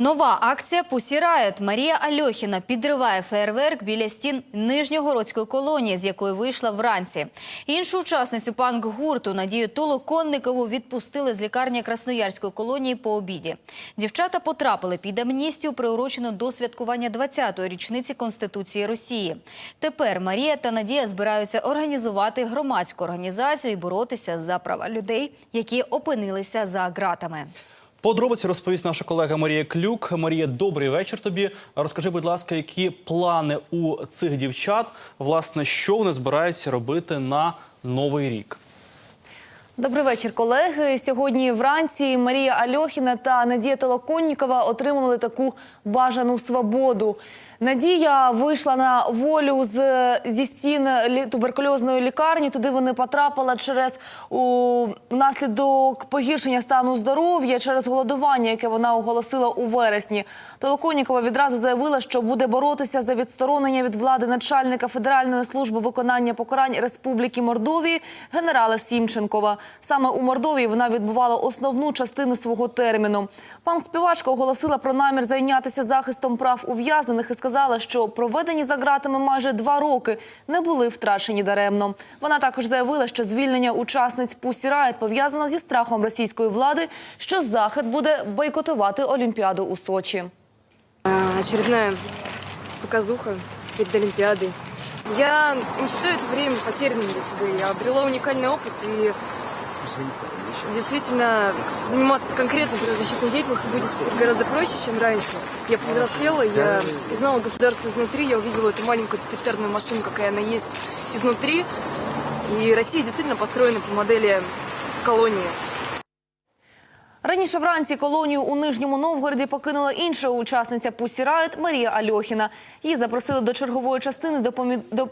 Нова акція «Пусі Райот». Марія Альохіна підриває феєрверк біля стін Нижньогородської колонії, з якої вийшла вранці. Іншу учасницю панк-гурту Надію Толоконникову відпустили з лікарні Красноярської колонії по обіді. Дівчата потрапили під амністію, приурочену до святкування 20-ї річниці Конституції Росії. Тепер Марія та Надія збираються організувати громадську організацію і боротися за права людей, які опинилися за ґратами. Подробиці розповість наша колега Марія Клюк. Марія, добрий вечір тобі. Розкажи, будь ласка, які плани у цих дівчат? Власне, що вони збираються робити на новий рік? Добрий вечір, колеги. Сьогодні вранці Марія Альохіна та Надія Толоконнікова отримали таку бажану свободу. Надія вийшла на волю з зі стін туберкульозної лікарні. Туди вони потрапили через у внаслідок погіршення стану здоров'я через голодування, яке вона оголосила у вересні. Толоконнікова відразу заявила, що буде боротися за відсторонення від влади начальника Федеральної служби виконання покарань Республіки Мордовії генерала Сімченкова. Саме у Мордовії вона відбувала основну частину свого терміну. Пан співачка оголосила про намір зайнятися захистом прав ув'язнених і сказала, що проведені за ґратами майже два роки не були втрачені даремно. Вона також заявила, що звільнення учасниць Pussy Riot пов'язано зі страхом російської влади, що захід буде бойкотувати Олімпіаду у Сочі. А, очередная показуха перед Олимпиадой. Я не считаю это время потерянным для себя. Я обрела уникальный опыт и действительно заниматься конкретно правозащитной деятельностью будет гораздо проще, чем раньше. Я повзрослела, я знала государство изнутри, я увидела эту маленькую тоталитарную машину, какая она есть изнутри. И Россия действительно построена по модели колонии. Раніше вранці колонію у Нижньому Новгороді покинула інша учасниця Пусі Райт Марія Альохіна. Її запросили до чергової частини,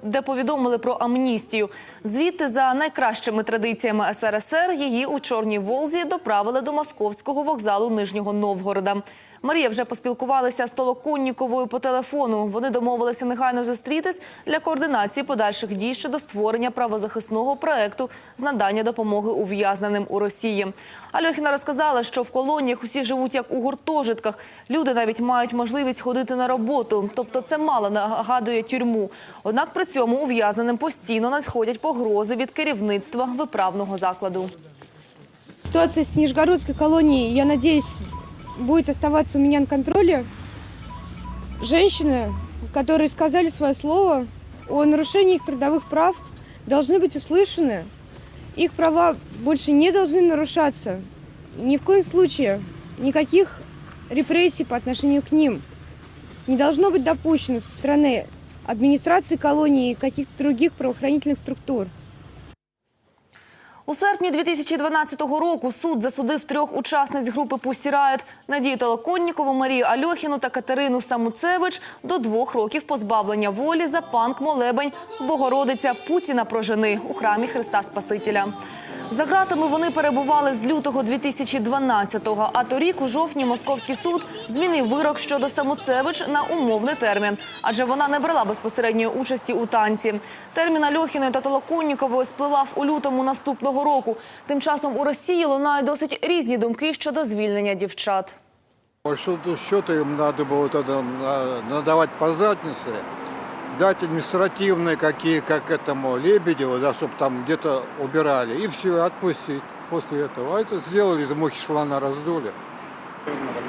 де повідомили про амністію. Звідти за найкращими традиціями СРСР її у Чорній Волзі доправили до московського вокзалу Нижнього Новгорода. Марія вже поспілкувалася з Толоконніковою по телефону. Вони домовилися негайно зустрітись для координації подальших дій щодо створення правозахисного проекту з надання допомоги ув'язненим у Росії. Альохіна розказала, що в колоніях усі живуть як у гуртожитках. Люди навіть мають можливість ходити на роботу. Тобто це мало нагадує тюрму. Однак при цьому ув'язненим постійно надходять погрози від керівництва виправного закладу. Ситуация с Нижегородской колонией, я надеюсь, будет оставаться у меня на контроле. Женщины, которые сказали свое слово о нарушении их трудовых прав, должны быть услышаны. Их права больше не должны нарушаться. Ни в коем случае никаких репрессий по отношению к ним не должно быть допущено со стороны администрации колонии и каких-то других правоохранительных структур. У серпні 2012 року суд засудив трьох учасниць групи «Pussy Riot» Надію Толоконнікову, Марію Альохіну та Катерину Самуцевич до двох років позбавлення волі за панк-молебень «Богородиця Путіна прожени» у храмі Христа Спасителя. За ґратами вони перебували з лютого 2012-го, а торік у жовтні Московський суд змінив вирок щодо Самуцевич на умовний термін, адже вона не брала безпосередньої участі у танці. Термін Альохіної та Толоконнікової спливав у лютому наступного року. Тим часом у Росії лунають досить різні думки щодо звільнення дівчат. По счету им надо было тогда на- надавать по заднице, дать административные какие, как этому Лебедеву, да, чтобы там где-то убирали, и все, отпустить после этого. А это сделали, из мухи шлана раздули.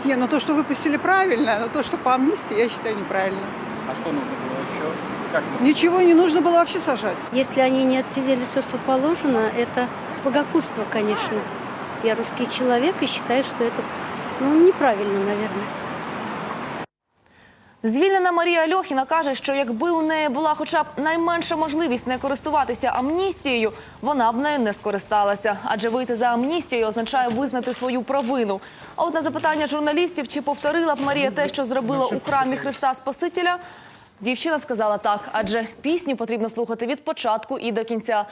Не, ну то, что выпустили правильно, но то, что по амнистии, я считаю неправильно. А что нужно было еще? Как Ничего не нужно было вообще сажать. Если они не отсидели все, что положено, это богохульство, конечно. Я русский человек и считаю, что это ну, неправильно, наверное. Звільнена Марія Альохіна каже, що якби у неї була хоча б найменша можливість не користуватися амністією, вона б нею не скористалася. Адже вийти за амністією означає визнати свою провину. А от на запитання журналістів, чи повторила б Марія те, що зробила у храмі Христа Спасителя, дівчина сказала так, адже пісню потрібно слухати від початку і до кінця.